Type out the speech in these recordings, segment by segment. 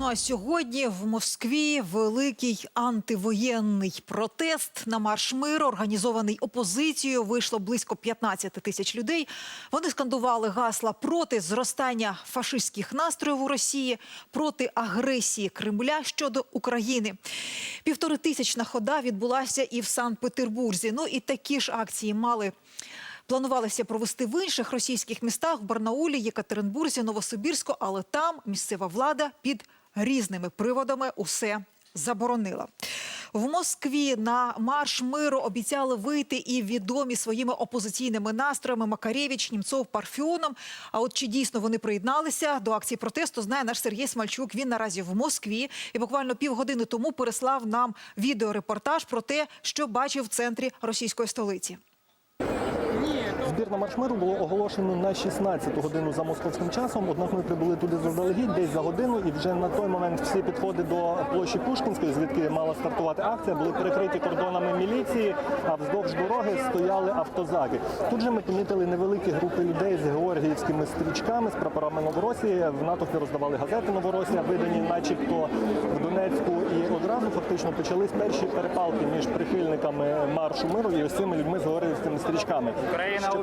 Ну а сьогодні в Москві великий антивоєнний протест на марш миру, організований опозицією. Вийшло близько 15 тисяч людей. Вони скандували гасла проти зростання фашистських настроїв у Росії, проти агресії Кремля щодо України. Півторитисячна хода відбулася і в Санкт-Петербурзі. Ну і такі ж акції мали. Планувалося провести в інших російських містах в Барнаулі, Єкатеринбурзі, Новосибірську, але там місцева влада під різними приводами усе заборонила. В Москві на марш миру обіцяли вийти і відомі своїми опозиційними настроями Макарєвич, Німцов, Парфіоном. А от чи дійсно вони приєдналися до акції протесту, знає наш Сергій Смальчук. Він наразі в Москві і буквально півгодини тому переслав нам відеорепортаж про те, що бачив в центрі російської столиці. Збір на марш миру було оголошено на 16 годину за московським часом. Однак ми прибули туди заздалегідь десь за годину, і вже на той момент всі підходи до площі Пушкінської, звідки мала стартувати акція, були перекриті кордонами міліції. А вздовж дороги стояли автозаки. Тут же ми помітили невеликі групи людей з георгіївськими стрічками, з прапорами Новоросії. В натовпі роздавали газети Новоросія, видані, начебто в Донецьку. І одразу фактично почались перші перепалки між прихильниками маршу миру і ось цими людьми з георгіївськими стрічками.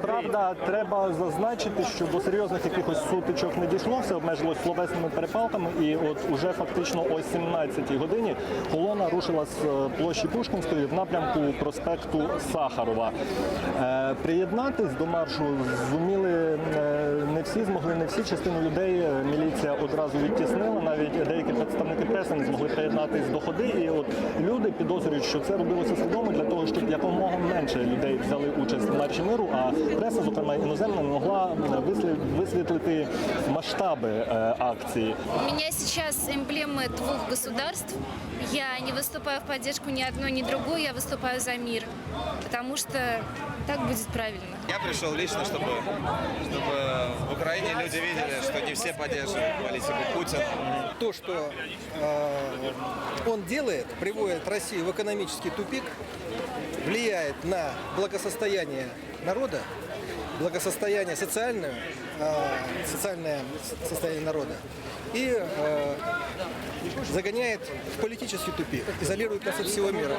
Щоправда, треба зазначити, що до серйозних якихось сутичок не дійшло, все обмежилось словесними перепалками. І от уже фактично о 17-й годині колона рушила з е, площі Пушкінської в напрямку проспекту Сахарова. Е, приєднатись до маршу зуміли е, не всі, змогли не всі. Частину людей міліція одразу відтіснила. Навіть деякі представники преси не змогли приєднатись до ходи. І от люди підозрюють, що це робилося свідомо для того, щоб якомога менше людей взяли участь в марші миру. А преса, зокрема іноземна, не могла вислі- висвітлити масштаби е, акції. У меня сейчас эмблемы двух государств. Я не выступаю в поддержку ни одной, ни другой, я выступаю за мир. Потому что так будет правильно. Я пришел лично, чтобы, чтобы в Украине люди видели, что не все поддерживают политику Путина. то, что э, он делает, приводит Россию в экономический тупик, влияет на благосостояние народа, благосостояние социальное, социальное состояние народа и э, загоняет в политический тупик, изолирует нас от всего мира.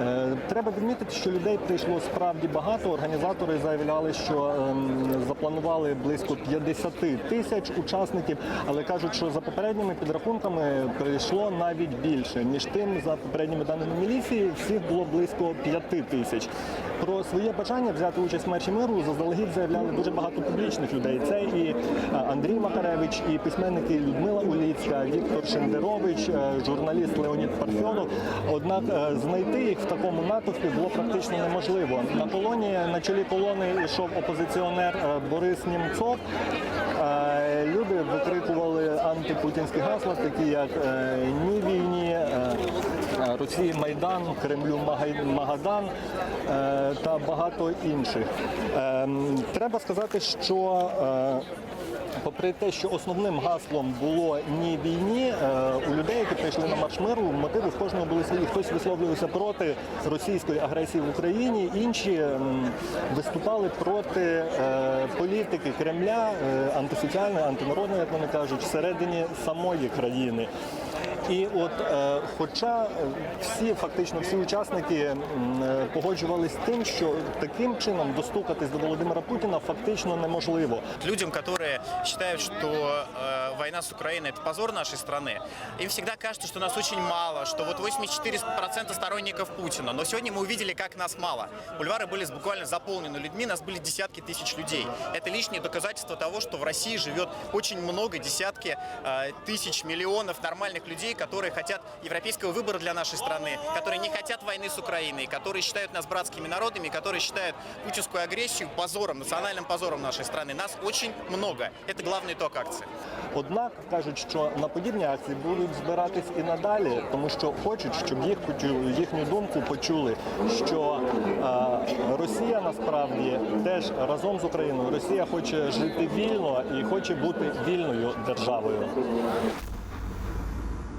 Е, Треба відмітити, що людей прийшло справді багато. Організатори заявляли, що ем, запланували близько 50 тисяч учасників, але кажуть, що за попередніми підрахунками прийшло навіть більше. Між тим, за попередніми даними міліції, всіх було близько 5 тисяч. Про своє бажання взяти участь в марші миру заздалегідь заявляли дуже багато публічних людей. Це і Андрій Макаревич, і письменники Людмила Уліцька, Віктор Шендерович, е, журналіст Леонід Парфьонов. Однак е, знайти їх в такому натовпі було практично неможливо. На колоні на чолі колони йшов опозиціонер е, Борис Німцов. Люди викрикували антипутінські гасла, такі як ні війні, е, Майдан, Кремлю Магадан е, та багато інших. Е, Треба сказати, що е, Попри те, що основним гаслом було ні війні, е, у людей, які прийшли на марш миру, мотиви в кожного були свої. Хтось висловлювався проти російської агресії в Україні, інші виступали проти політики Кремля, антисоціальної, антинародної, як вони кажуть, всередині самої країни. І от, е, хоча е, всі, фактично всі учасники м, е, погоджувались з тим, що таким чином достукатись до Володимира Путіна фактично неможливо. людям, которые считают, что э, война с Украиной это позор нашей страны, им всегда кажется, что нас очень мало, что вот 84% сторонников Путина. Но сегодня мы увидели, как нас мало. Бульвары были буквально заполнены людьми, нас были десятки тысяч людей. Это лишнее доказательство того, что в России живет очень много, десятки э, тысяч, миллионов нормальных людей, которые хотят европейского выбора для нашей страны, которые не хотят войны с Украиной, которые считают нас братскими народами, которые считают путинскую агрессию позором, национальным позором нашей страны. Нас очень много. Это главный итог акции. Однак кажуть, що на подібні акції будуть збиратись і надалі, тому що хочуть, щоб їх почули, їхню думку почули, що е, Росія насправді теж разом з Україною Росія хоче жити вільно і хоче бути вільною державою.